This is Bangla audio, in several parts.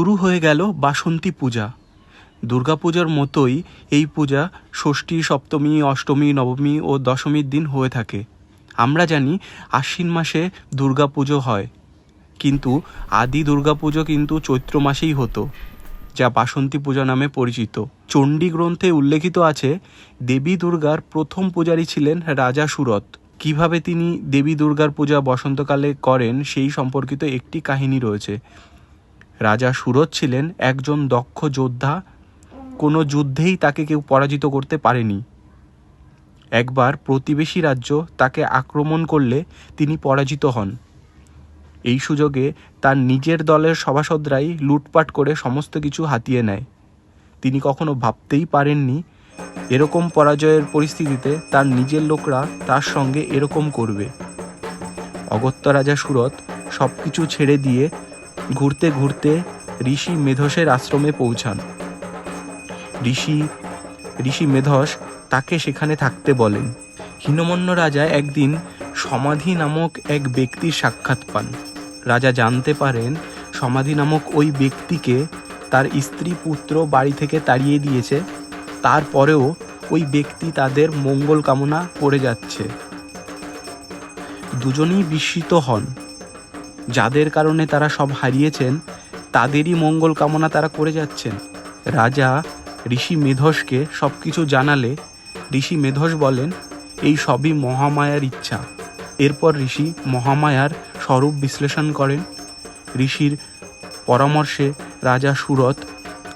শুরু হয়ে গেল বাসন্তী পূজা। দুর্গাপূজার মতোই এই পূজা ষষ্ঠী, সপ্তমী, অষ্টমী, নবমী ও দশমীর দিন হয়ে থাকে। আমরা জানি আশ্বিন মাসে দুর্গাপুজো হয়। কিন্তু আদি দুর্গাপুজো কিন্তু চৈত্র মাসেই হতো, যা বাসন্তী পূজা নামে পরিচিত। চণ্ডী গ্রন্থে উল্লেখিত আছে, দেবী দুর্গার প্রথম পূজারী ছিলেন রাজা সুরত কীভাবে তিনি দেবী দুর্গার পূজা বসন্তকালে করেন সেই সম্পর্কিত একটি কাহিনী রয়েছে। রাজা সুরত ছিলেন একজন দক্ষ যোদ্ধা। কোনো যুদ্ধেই তাকে কেউ পরাজিত করতে পারেনি। একবার প্রতিবেশী রাজ্য তাকে আক্রমণ করলে তিনি পরাজিত হন। এই সুযোগে তার নিজের দলের সভাসদরাই লুটপাট করে সমস্ত কিছু হাতিয়ে নেয়। তিনি কখনো ভাবতেই পারেননি, এরকম পরাজয়ের পরিস্থিতিতে তার নিজের লোকরা তার সঙ্গে এরকম করবে। অগত্য রাজা সুরত সব কিছু ছেড়ে দিয়ে ঘুরতে ঘুরতে ঋষি মেধসের আশ্রমে পৌঁছান। ঋষি ঋষি মেধস তাকে সেখানে থাকতে বলেন। হীনমন্য রাজা একদিন সমাধি নামক এক ব্যক্তির সাক্ষাৎ পান। রাজা জানতে পারেন সমাধি নামক ওই ব্যক্তিকে তার স্ত্রী পুত্র বাড়ি থেকে তাড়িয়ে দিয়েছে। তারপরেও ওই ব্যক্তি তাদের মঙ্গল কামনা করে যাচ্ছে। দুজনেই বিস্মিত হন। যাদের কারণে তারা সব হারিয়েছেন, তাদেরই মঙ্গল কামনা তারা করে যাচ্ছেন। রাজা ঋষি মেধসকে সব কিছু জানালে ঋষি মেধস বলেন, এই সবই মহামায়ার ইচ্ছা। এরপর ঋষি মহামায়ার স্বরূপ বিশ্লেষণ করেন। ঋষির পরামর্শে রাজা সুরত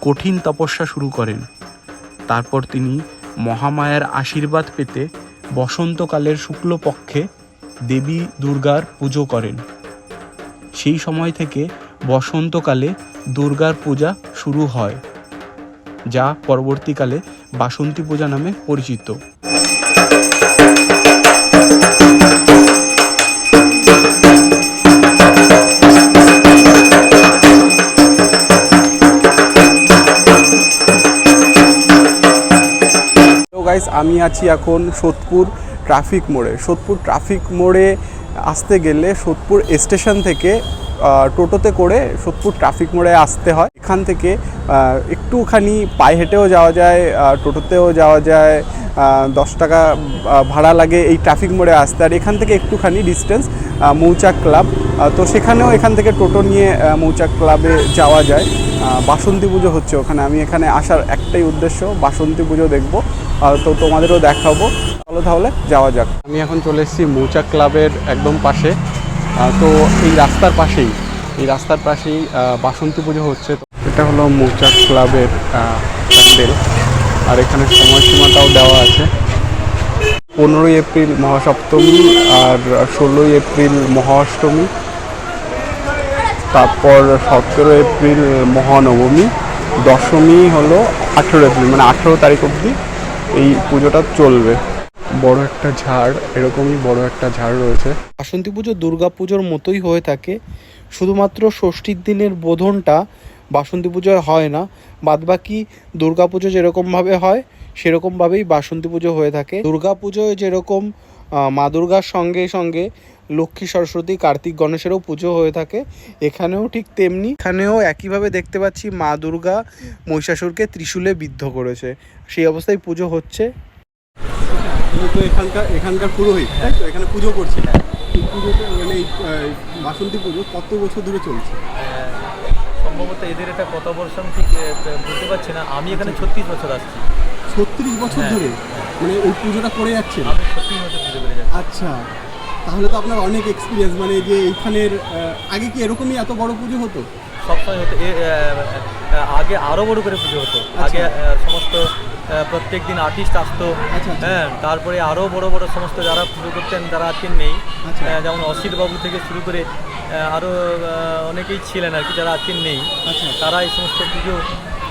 কঠিন তপস্যা শুরু করেন। তারপর তিনি মহামায়ার আশীর্বাদ পেতে বসন্তকালের শুক্লপক্ষে দেবী দুর্গার পুজো করেন। সেই সময় থেকে বসন্তকালে দুর্গার পূজা শুরু হয়, যা পরবর্তীকালে বাসন্তী পূজা নামে পরিচিত। গাইস আমি আছি এখন সোদপুর ট্রাফিক মোড়ে। সোদপুর ট্রাফিক মোড়ে আসতে গেলে সোদপুর স্টেশন থেকে টোটোতে করে সোদপুর ট্রাফিক মোড়ে আসতে হয়। এখান থেকে একটুখানি পায়ে হেঁটেও যাওয়া যায় টোটোতেও যাওয়া যায় দশ টাকা ভাড়া লাগে এই ট্রাফিক মোড়ে আসতে। আর এখান থেকে একটুখানি ডিস্টেন্স মৌচাক ক্লাব তো সেখানেও এখান থেকে টোটো নিয়ে মৌচাক ক্লাবে যাওয়া যায়। বাসন্তী পুজো হচ্ছে ওখানে। আমি এখানে আসার একটাই উদ্দেশ্য, বাসন্তী পুজো দেখব। তো তোমাদেরও দেখাবো। চলো তাহলে যাওয়া যাক। আমি এখন চলে এসেছি মৌচাক ক্লাবের একদম পাশে। তো এই রাস্তার পাশেই, এই রাস্তার পাশেই বাসন্তী পুজো হচ্ছে। এটা হলো মৌচাক ক্লাবের প্যান্ডেল আর এখানে সময়সীমাটাও দেওয়া আছে। পনেরোই এপ্রিল মহাসপ্তমী আর ষোলোই এপ্রিল মহাষ্টমী। তারপর সতেরো এপ্রিল মহানবমী। দশমী হলো আঠেরো এপ্রিল মানে আঠেরো তারিখ অবধি। এই পুজোটা চলবে। বড় একটা ঝাড় এরকমই বড় একটা ঝাড় রয়েছে। বাসন্তী পুজো দুর্গা পুজোর মতোই হয়ে থাকে। শুধুমাত্র ষষ্ঠীর দিনের বোধনটা বাসন্তী পুজোয় হয় না। বাদবাকি দুর্গা পুজো যেরকমভাবে হয় সেরকমভাবেই বাসন্তী পুজো হয়ে থাকে। দুর্গা পুজোয় যেরকম মা দুর্গার সঙ্গে সঙ্গে লক্ষ্মী সরস্বতী কার্তিক গণেশেরও পুজো হয়ে থাকে। এখানেও ঠিক তেমনি এখানেও একইভাবে দেখতে পাচ্ছি মা দুর্গা মহিষাসুরকে ত্রিশূলে বিদ্ধ করেছে। সেই অবস্থায় পুজো হচ্ছে। তো এখানকার এখানকার পুরোহিত তাই তো? এখানে পুজো করছে। এই পুজোটা মানে এই বাসন্তী পুজো কত বছর ধরে চলছে? সম্ভবত এদের এটা কত বর্ষ আমি ঠিক বলতে পারছি না। আমি এখানে ছত্রিশ বছর আসছি। ছত্রিশ বছর হ্যাঁ। ধরে? মানে এই পুজোটা করে যাচ্ছেন আমি ছত্রিশ বছর পুজো করে যাচ্ছি। আচ্ছা। তাহলে তো আপনার অনেক এক্সপিরিয়েন্স মানে যে এইখানের আগে কি এরকমই এত বড় পুজো হতো? সবসময় হতো। আগে আরও বড় করে পুজো হতো। আগে সমস্ত প্রত্যেক দিন আর্টিস্ট আসতো। আচ্ছা, আচ্ছা। হ্যাঁ তারপরে আরও বড় বড় সমস্ত যারা পুজো করতেন তারা আজকে নেই। আচ্ছা। যেমন অসিত বাবু থেকে শুরু করে আরও অনেকেই ছিলেন আর কি যারা আজকে নেই। আচ্ছা। তারা এই সমস্ত পুজো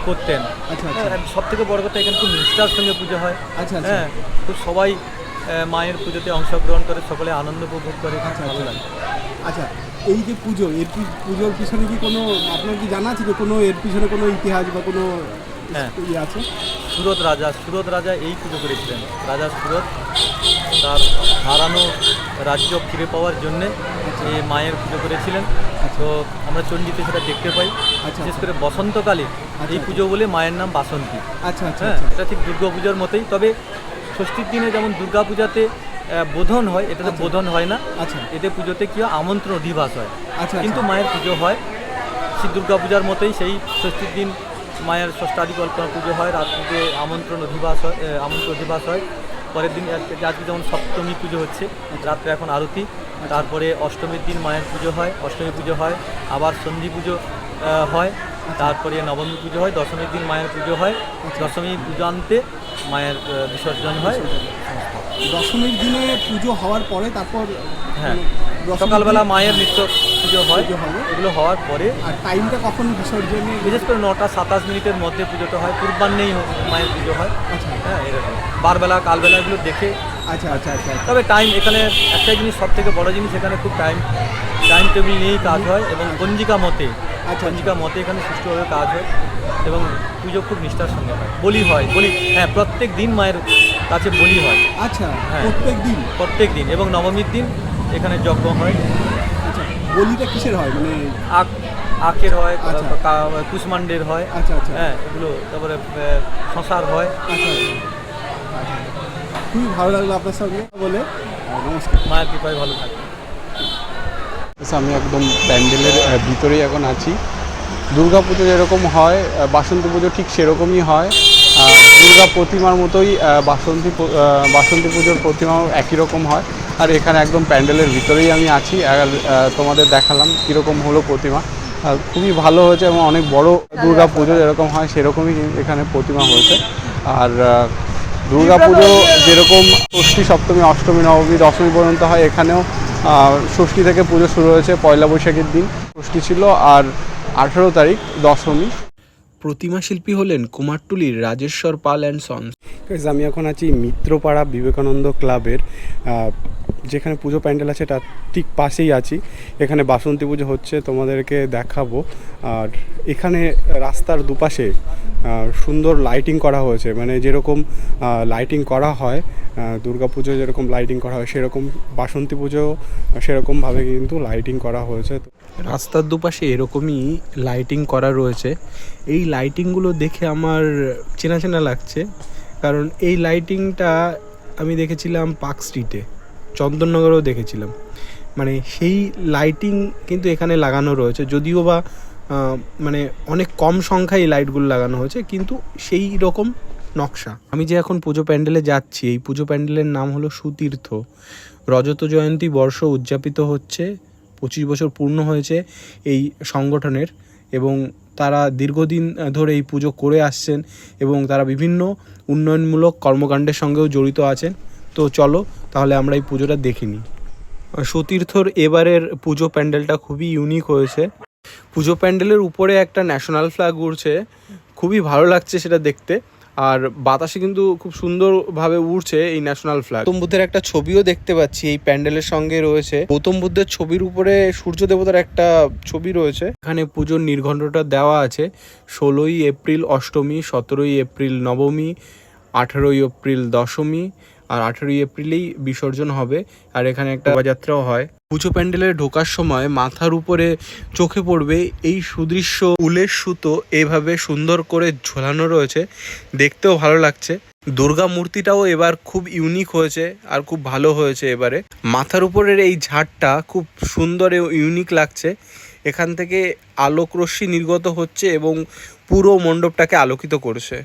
করতেন। আচ্ছা আচ্ছা। সব থেকে বড় কথা এখানে খুব নিষ্ঠার সঙ্গে পুজো হয়। আচ্ছা, আচ্ছা। হ্যাঁ খুব সবাই মায়ের পুজোতে অংশগ্রহণ করে সকলে আনন্দ উপভোগ করে। আচ্ছা, ভালো আচ্ছা। লাগে। আচ্ছা এই যে পুজো এর পুজোর পিছনে কি কোনো আপনার কি জানা আছে যে কোনো এর পিছনে কোনো ইতিহাস বা কোনো হ্যাঁ। ইয়ে আছে? সুরত রাজা সুরত রাজা এই পুজো করেছিলেন। রাজা সুরত তার হারানো রাজ্য ফিরে পাওয়ার জন্যে এই মায়ের পুজো করেছিলেন। তো আমরা চণ্ডীতে সেটা দেখতে পাই। আচ্ছা, বিশেষ আচ্ছা। করে বসন্তকালে এই পুজো বলে মায়ের নাম বাসন্তী। আচ্ছা আচ্ছা হ্যাঁ আচ্ছা। এটা ঠিক দুর্গা পুজোর মতোই। তবে ষষ্ঠীর দিনে যেমন দুর্গা পূজাতে বোধন হয় এটাতে আচ্ছা। বোধন হয় না আচ্ছা। এতে পুজোতে কি হয়? আমন্ত্রণ অধিবাস হয়। আচ্ছা কিন্তু আচ্ছা। মায়ের পুজো হয়। শ্রী দুর্গা পূজার মতোই সেই ষষ্ঠীর দিন মায়ের ষষ্ঠাদি কল্পনা পুজো হয় রাত্রিতে আমন্ত্রণ অধিবাস হয় আমন্ত্রণ অধিবাস হয়। পরের দিন আজকে যেমন সপ্তমী পুজো হচ্ছে রাত্রে এখন আরতি। তারপরে অষ্টমীর দিন মায়ের পুজো হয় অষ্টমী পুজো হয় আবার সন্ধি পুজো হয়। তারপরে নবমী পুজো হয় দশমীর দিন মায়ের পুজো হয়। দশমী পূজান্তে মায়ের বিসর্জন হয়। দশমীর দিনে পুজো হওয়ার পরে তারপর হ্যাঁ। সকালবেলা মায়ের নিত্য পুজো হয়। এগুলো হওয়ার পরে আর টাইমটা কখন বিসর্জনে? বিশেষ করে নটা সাতাশ মিনিটের মধ্যে পুজোটা হয়। পূর্বাহ্নেই মায়ের পুজো হয়। আচ্ছা। হ্যাঁ এরকম। বারবেলা কালবেলা এগুলো দেখে আচ্ছা আচ্ছা আচ্ছা আচ্ছা। তবে টাইম এখানে একটাই জিনিস সব থেকে বড় জিনিস এখানে খুব টাইম টাইম টেবিল নিয়েই কাজ হয় এবং পঞ্জিকা মতে আচ্ছা। পঞ্জিকা মতে এখানে সুষ্ঠুভাবে কাজ হয় এবং পুজো খুব নিষ্ঠার সঙ্গে হয় বলি হয় বলি হ্যাঁ প্রত্যেক দিন মায়ের কাছে বলি হয় আচ্ছা হ্যাঁ। প্রত্যেক দিন প্রত্যেক দিন এবং নবমীর দিন এখানে যজ্ঞ হয় আচ্ছা বলিটা কিসের হয় মানে আখ আখের হয় আচ্ছা। কা- কুষ্মান্ডের হয় আচ্ছা আচ্ছা হ্যাঁ এগুলো তারপরে শশার হয় আচ্ছা আচ্ছা আচ্ছা। খুবই ভালো লাগল আপনার সঙ্গে বলে। নমস্কার। মায়ের কৃপায় ভালো থাকে আচ্ছা, আমি একদম প্যান্ডেলের ভিতরেই এখন আছি। দুর্গা পুজো যেরকম হয় বাসন্তী পুজো ঠিক সেরকমই হয়। দুর্গা প্রতিমার মতোই বাসন্তী বাসন্তী পুজোর প্রতিমাও একই রকম হয়। আর এখানে একদম প্যান্ডেলের ভিতরেই আমি আছি। আর তোমাদের দেখালাম কীরকম হলো প্রতিমা। খুবই ভালো হয়েছে এবং অনেক বড় দুর্গা পুজো যেরকম হয় সেরকমই এখানে প্রতিমা হয়েছে। আর দুর্গা পুজো যেরকম ষষ্ঠী সপ্তমী অষ্টমী নবমী দশমী পর্যন্ত হয় এখানেও ষষ্ঠী থেকে পুজো শুরু হয়েছে পয়লা বৈশাখের দিন। ষষ্ঠী ছিল আর আঠেরো তারিখ দশমী। প্রতিমা শিল্পী হলেন কুমারটুলির রাজেশ্বর পাল অ্যান্ড সন্স। আমি এখন আছি মিত্রপাড়া বিবেকানন্দ ক্লাবের যেখানে পুজো প্যান্ডেল আছে তার ঠিক পাশেই আছি। এখানে বাসন্তী পুজো হচ্ছে, তোমাদেরকে দেখাবো। আর এখানে রাস্তার দুপাশে সুন্দর লাইটিং করা হয়েছে। মানে যেরকম লাইটিং করা হয় দুর্গা পুজো যেরকম লাইটিং করা হয়, সেরকম বাসন্তী পুজো সেরকমভাবে কিন্তু লাইটিং করা হয়েছে। রাস্তার দুপাশে এরকমই লাইটিং করা রয়েছে। এই লাইটিংগুলো দেখে আমার চেনা চেনা লাগছে। কারণ এই লাইটিংটা আমি দেখেছিলাম পার্ক স্ট্রিটে। চন্দননগরেও দেখেছিলাম। মানে সেই লাইটিং কিন্তু এখানে লাগানো রয়েছে। যদিও বা মানে অনেক কম সংখ্যায় লাইটগুলো লাগানো হয়েছে, কিন্তু সেই রকম নকশা। আমি যে এখন পুজো প্যান্ডেলে যাচ্ছি, এই পুজো প্যান্ডেলের নাম হলো সুতীর্থ। রজত জয়ন্তী বর্ষ উদযাপিত হচ্ছে, পঁচিশ বছর পূর্ণ হয়েছে এই সংগঠনের এবং তারা দীর্ঘদিন ধরে এই পুজো করে আসছেন এবং তারা বিভিন্ন উন্নয়নমূলক কর্মকাণ্ডের সঙ্গেও জড়িত আছেন। তো চলো, তাহলে আমরা এই পুজোটা দেখে নিই। সতীর্থর এবারের পুজো প্যান্ডেলটা খুবই ইউনিক হয়েছে। পুজো প্যান্ডেলের উপরে একটা ন্যাশনাল ফ্ল্যাগ উড়ছে। খুবই ভালো লাগছে সেটা দেখতে। আর বাতাসে কিন্তু খুব সুন্দরভাবে উড়ছে এই ন্যাশনাল ফ্ল্যাগ গৌতম বুদ্ধের একটা ছবিও দেখতে পাচ্ছি এই প্যান্ডেলের সঙ্গে রয়েছে। গৌতম বুদ্ধের ছবির উপরে সূর্য দেবতার একটা ছবি রয়েছে। এখানে পুজোর নির্ঘণ্টটা দেওয়া আছে। ষোলোই এপ্রিল অষ্টমী, সতেরোই এপ্রিল নবমী, আঠেরোই এপ্রিল দশমী আর আঠেরোই এপ্রিলেই বিসর্জন হবে। আর এখানে একটা শোভাযাত্রাও হয়। পুজো প্যান্ডেলে ঢোকার সময় মাথার উপরে চোখে পড়বে এই সুদৃশ্য উলের সুতো এভাবে সুন্দর করে ঝোলানো রয়েছে। দেখতেও ভালো লাগছে। দুর্গা মূর্তিটাও এবার খুব ইউনিক হয়েছে আর খুব ভালো হয়েছে এবারে। মাথার উপরের এই ঝাড়টা খুব সুন্দর ইউনিক লাগছে। এখান থেকে আলোক রশ্মি নির্গত হচ্ছে এবং পুরো মণ্ডপটাকে আলোকিত করছে।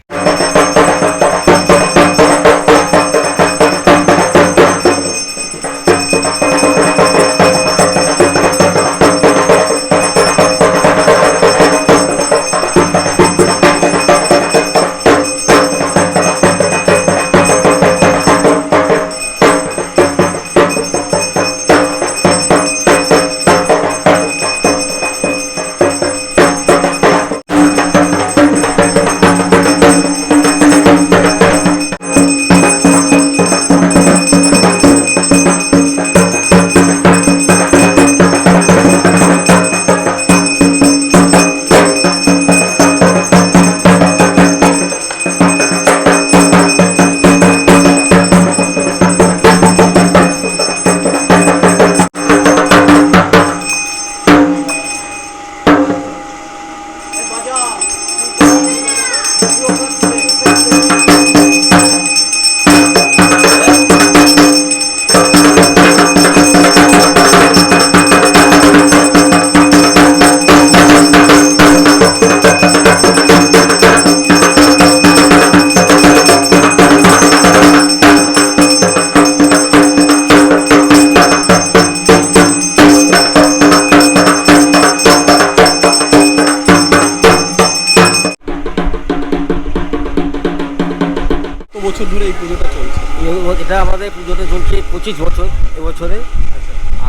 এটা আমাদের পুজোতে চলছে পঁচিশ বছর, এবছরে।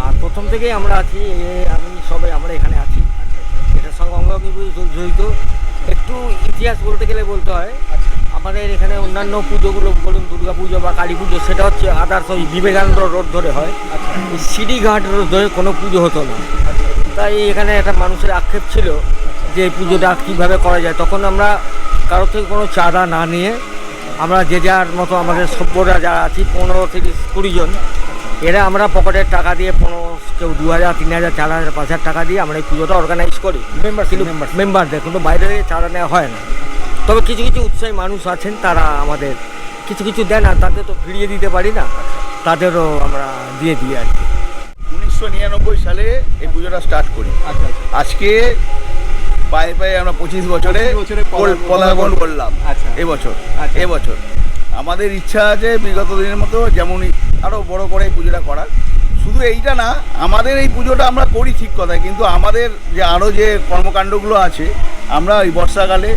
আর প্রথম থেকেই আমরা আছি আমি সবাই, আমরা এখানে আছি। এটার সঙ্গে অঙ্গাঙ্গি জড়িত। একটু ইতিহাস বলতে গেলে বলতে হয়, আমাদের এখানে অন্যান্য পুজোগুলো, বলুন দুর্গা পুজো বা কালী পুজো, সেটা হচ্ছে আদার্স ওই বিবেকানন্দ রোড ধরে হয়। সিঁড়িঘাট রোড ধরে কোনো পুজো হতো না। তাই এখানে একটা মানুষের আক্ষেপ ছিল যে পুজোটা কীভাবে করা যায়। তখন আমরা কারোর থেকে কোনো চাঁদা না নিয়ে আমরা যে যার মতো আমাদের সভ্যরা যারা আছি পনেরো তিরিশ কুড়ি জন এরা আমরা পকেটের টাকা দিয়ে পনেরো কেউ দু হাজার তিন হাজার চার হাজার পাঁচ হাজার টাকা দিয়ে আমরা এই পুজোটা অর্গানাইজ করি। মেম্বার কিন্তু মেম্বারদের কিন্তু বাইরে থেকে চাঁদা নেওয়া হয় না। তবে কিছু কিছু উৎসাহী মানুষ আছেন তারা আমাদের কিছু কিছু দেন আর তাদের তো ফিরিয়ে দিতে পারি না তাদেরও আমরা দিয়ে দিই আর কি। উনিশশো নিরানব্বই সালে এই পুজোটা স্টার্ট করি। আচ্ছা আচ্ছা। আজকে পায়ে পায়ে আমরা পঁচিশ বছরে 25 বছরে পদার্পণ পদার্পণ করলাম আচ্ছা। এবছর আচ্ছা। এবছর আমাদের ইচ্ছা আছে বিগত দিনের মতো যেমন আরও বড় করে এই পুজোটা করার শুধু এইটা না আমাদের এই পুজোটা আমরা করি ঠিক কথা কিন্তু আমাদের যে আরও যে কর্মকাণ্ডগুলো আছে আমরা ওই বর্ষাকালে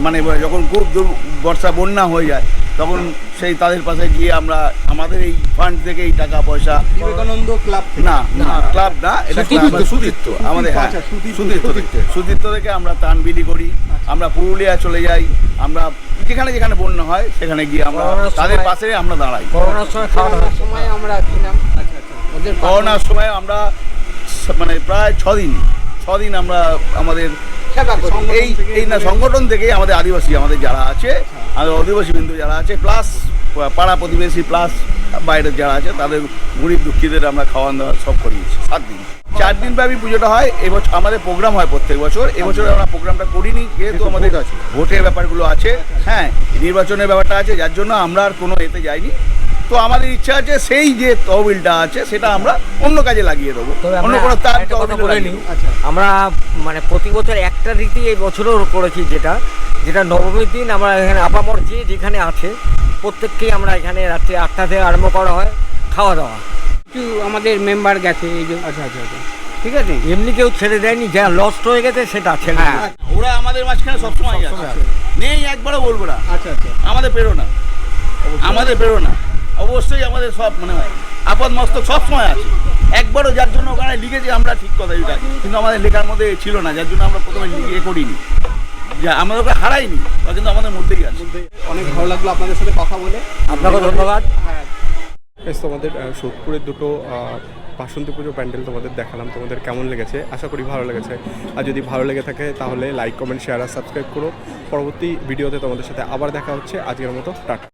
মানে যখন খুব বর্ষা বন্যা হয়ে যায় তখন সেই তাদের পাশে গিয়ে আমরা আমাদের এই ফান্ড থেকে এই টাকা পয়সা বিবেকানন্দ ক্লাব না না ক্লাব না এটা সুতীর্থ, আমাদের হ্যাঁ আচ্ছা, সুতীর্থ, সুতীর্থ। থেকে। আমরা ত্রাণ বিলি করি আমরা পুরুলিয়া চলে যাই আমরা যেখানে যেখানে বন্যা হয় সেখানে গিয়ে আমরা তাদের পাশে আমরা দাঁড়াই। করোনার সময় খাওয়া সময় আমরা করোনার সময় আমরা মানে প্রায় ছদিন ছদিন আমরা আমাদের। এই এই না সংগঠন থেকে আমাদের আদিবাসী আমাদের যারা আছে আমাদের আদিবাসী বিন্দু যারা আছে প্লাস পাড়া প্রতিবেশী প্লাস বাইরের যারা আছে তাদের গরিব দুঃখীদের আমরা খাওয়ান দাওয়া সব করিয়েছি সাত দিন। চার দিন ব্যাপী পুজোটা হয় এবছর আমাদের প্রোগ্রাম হয় প্রত্যেক বছর এবছর আমরা প্রোগ্রামটা করিনি যেহেতু আমাদের ভোটের ব্যাপারগুলো আছে হ্যাঁ নির্বাচনের ব্যাপারটা আছে যার জন্য আমরা আর কোনো এতে যাইনি। তো আমাদের ইচ্ছা আছে সেই যে তহবিলটা আছে সেটা আমরা অন্য কাজে লাগিয়ে দেবো। অন্য কোনো তার আচ্ছা। আমরা মানে প্রতি বছর একটা রীতি এই বছরও করেছি যেটা যেটা নবমীর দিন আমরা এখানে আপামর যে যেখানে আছে প্রত্যেককেই আমরা এখানে রাত্রি আটটা থেকে আরম্ভ করা হয় খাওয়া দাওয়া। কিছু আমাদের মেম্বার গেছে এই যে আচ্ছা আচ্ছা আচ্ছা। ঠিক আছে? এমনি কেউ ছেড়ে দেয়নি যা লস্ট হয়ে গেছে সেটা ছেড়ে হ্যাঁ। দেয়। ওরা আমাদের মাঝখানে সবসময় আছে। নেই একবারও বলব না। আচ্ছা আচ্ছা। আমাদের পেরো না আমাদের পেরো না অবশ্যই আমাদের সব মানে আপদ মস্তক সবসময় আছে। একবারও যার জন্য ওখানে লিখেছি আমরা ঠিক কথা এটা। কিন্তু আমাদের লেখার মধ্যে ছিল না যার জন্য আমরা প্রথমে লিখে করিনি। যে আমরা ওকে হারাইনি ওরা কিন্তু আমাদের মধ্যেই আছে। অনেক ভালো লাগল আপনাদের সাথে কথা বলে। আপনাকে ধন্যবাদ। বেশ তোমাদের সোদপুরের দুটো আহ, বাসন্তী পুজো প্যান্ডেল তোমাদের দেখালাম তোমাদের কেমন লেগেছে? আশা করি ভালো লেগেছে। আর যদি ভালো লেগে থাকে তাহলে লাইক কমেন্ট শেয়ার আর সাবস্ক্রাইব করো। পরবর্তী ভিডিওতে তোমাদের সাথে আবার দেখা হচ্ছে। আজকের মতো টাটা।